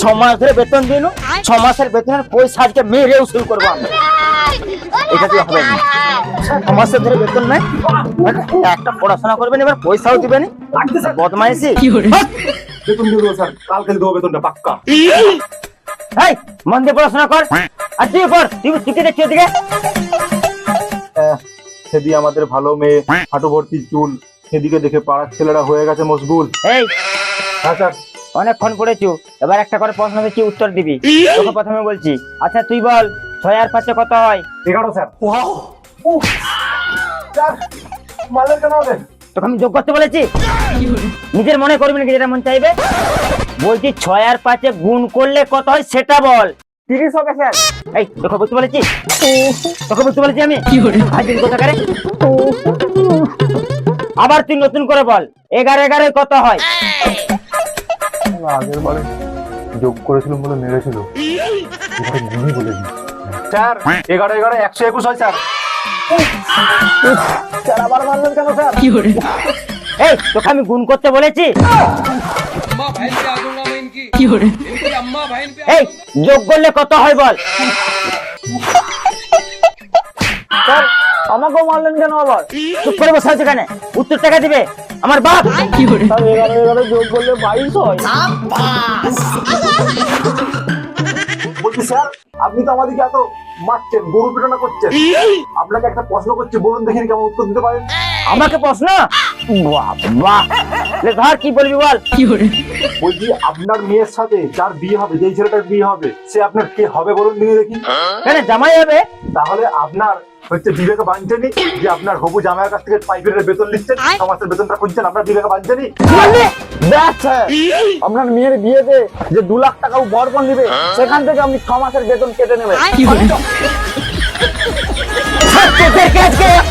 ছ মাস ধরে বেতন দিন ছ মাসের বেতনের পয়সা আজকে মেরে উসুল করব আমি এটা দিয়ে হবে না? ছ মাসের ধরে বেতন নাই? একটা পড়াশোনা করবেন এবার পয়সাও দিবেন বদমাইশি। বেতন দিয়ে দেবো স্যার কালকে দেবো বেতনটা পাক্কা। এই মন দিয়ে পড়াশোনা কর। আর তুই কর তুই তুই দেখছি ওদিকে। সেদি আমাদের ভালো মেয়ে হাঁটু ভর্তি চুল সেদিকে দেখে পাড়ার ছেলেরা হয়ে গেছে মশগুল। এই হ্যাঁ স্যার। অনেকক্ষণ পড়েছু এবার একটা করে প্রশ্ন দিচ্ছি উত্তর দিবি। তোকে প্রথমে বলছি আচ্ছা তুই বল ছয় আর পাঁচে কত হয়? এগারো স্যার। কেন আমাদের তোকে আমি যোগ করতে বলেছি? নিজের মনে করবি নাকি যেটা মন চাইবে? বলছি ছয় আর পাঁচে গুণ করলে কত হয় সেটা বল। তিরিশ হবে স্যার। এই তোকে বলতে বলেছি? তোকে বলতে বলেছি আমি? হাজির কথা করে আবার তুই নতুন করে বল এগারো এগারো কত হয়? আগের বারে যোগ করেছিলাম বলে মেরেছিল। এবারে গুলি বলে দিই। স্যার এগারো এগারো একশো একুশ হয় স্যার। স্যার আবার মারলেন কেন স্যার? কি করে? এই তোকে আমি গুন করতে বলেছি। কি করে? এই যোগ করলে কত হয় বল? স্যার আমাকেও মারলেন কেন আবার? চুপ করে বসে আছে কেন? উত্তর টাকা দিবে। আমার বাপ! এগারো এগারো যোগ করলে বাইশ হয় বলছি স্যার আপনি তো আমাদেরকে এত মারছেন গরু পিটনা করছেন। আপনাকে একটা প্রশ্ন করছি বলুন দেখেন কেমন উত্তর দিতে পারেন। আমাকে প্রশ্ন? বাহ বাহ ধর কি বলবি বল? বলছি আপনার মেয়ের সাথে যার বিয়ে হবে যেই ছেলেটার বিয়ে হবে সে আপনার কে হবে বলুন দিয়ে দেখি। কেন জামাই হবে? তাহলে আপনার হচ্ছে বিবেকে বাঞ্ছানি যে আপনার হবু জামাইয়ের কাছ থেকে পাইপের বেতন নিচ্ছেন সমাজের বেতনটা খুঁজছেন আপনার বিবেকে বাঞ্ছানি? হ্যাঁ। আপনার মেয়ের বিয়েতে যে দু লাখ টাকা বর্পণ নিবে সেখান থেকে আপনি ছ মাসের বেতন কেটে নেবেন।